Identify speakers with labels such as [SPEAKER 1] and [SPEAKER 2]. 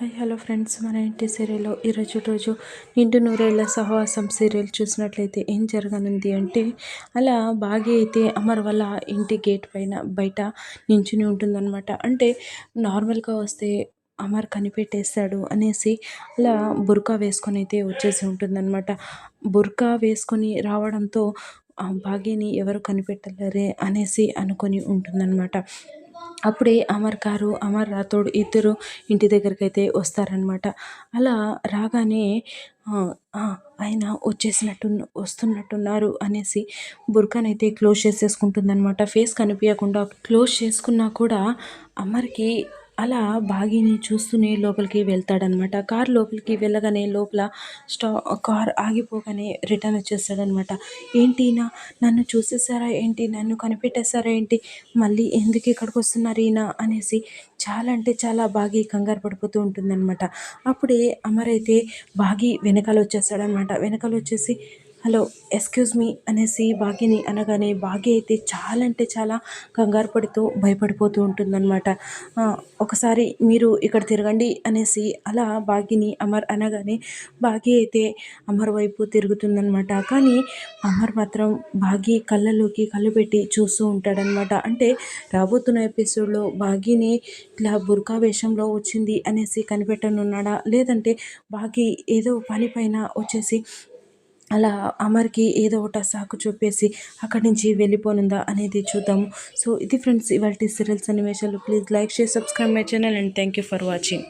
[SPEAKER 1] Hi hello friends. మన ఇంటి సీరియల్లో ఈరోజు రోజు నిండు నూరేళ్ళ సహవాసం సీరియల్ చూసినట్లయితే ఏం జరగనుంది అంటే అలా బాగా అయితే అమర్ వల్ల ఇంటి గేట్ పైన బయట నించుని ఉంటుందన్నమాట. అంటే నార్మల్గా వస్తే అమర్ కనిపెట్టేస్తాడు అనేసి అలా బుర్కా వేసుకొని అయితే వచ్చేసి ఉంటుందన్నమాట. బుర్కా వేసుకొని రావడంతో భాగ్యని ఎవరు కనిపెట్టలేరే అనేసి అనుకొని ఉంటుందన్నమాట. అప్పుడే అమర్ కారు అమర్ రాథోడ్ ఇద్దరు ఇంటి దగ్గరికి అయితే వస్తారనమాట అలా రాగానే ఆయన వచ్చేసినట్టు వస్తున్నట్టున్నారు అనేసి బుర్ఖానైతే క్లోజ్ చేసేసుకుంటుందనమాట ఫేస్ కనిపించకుండా క్లోజ్ చేసుకున్నా కూడా అమర్కి అలా బాగిని చూస్తూనే లోపలికి వెళ్తాడనమాట. కార్ లోపలికి వెళ్ళగానే లోపల స్టా కార్ ఆగిపోగానే రిటర్న్ వచ్చేస్తాడనమాట. ఏంటి నా నన్ను చూసేసారా ఏంటి? నన్ను కనిపెట్టేశారా ఏంటి? మళ్ళీ ఎందుకు ఇక్కడికి వస్తున్నారు ఈయన అనేసి చాలా అంటే చాలా బాగా కంగారు పడిపోతూ ఉంటుందన్నమాట అప్పుడే అమర్ అయితే బాగి వెనకాల వచ్చేస్తాడనమాట. వెనకాల వచ్చేసి హలో ఎక్స్క్యూజ్ మీ అనేసి బాగిని అనగానే భాగ్య అయితే చాలా అంటే చాలా కంగారు పడుతూ భయపడిపోతూ ఉంటుందన్నమాట. ఒకసారి మీరు ఇక్కడ తిరగండి అనేసి అలా బాగిని అమర్ అనగానే భాగ్య అయితే అమర్ వైపు తిరుగుతుందనమాట కానీ అమర్ మాత్రం భాగ్య కళ్ళలోకి కళ్ళు పెట్టి చూస్తూ ఉంటాడనమాట అంటే రాబోతున్న ఎపిసోడ్లో బాగిని ఇట్లా బుర్కా వేషంలో వచ్చింది అనేసి కనిపెట్టనున్నాడా? లేదంటే భాగ్య ఏదో పని పైన వచ్చేసి అలా అమర్కి ఏదో ఒకటి సాకు చూపేసి అక్కడి నుంచి వెళ్ళిపోనుందా అనేది చూద్దాము. సో ఇది ఫ్రెండ్స్ ఇవాళ serials అనిమేషన్లు please like share subscribe my channel and thank you for watching.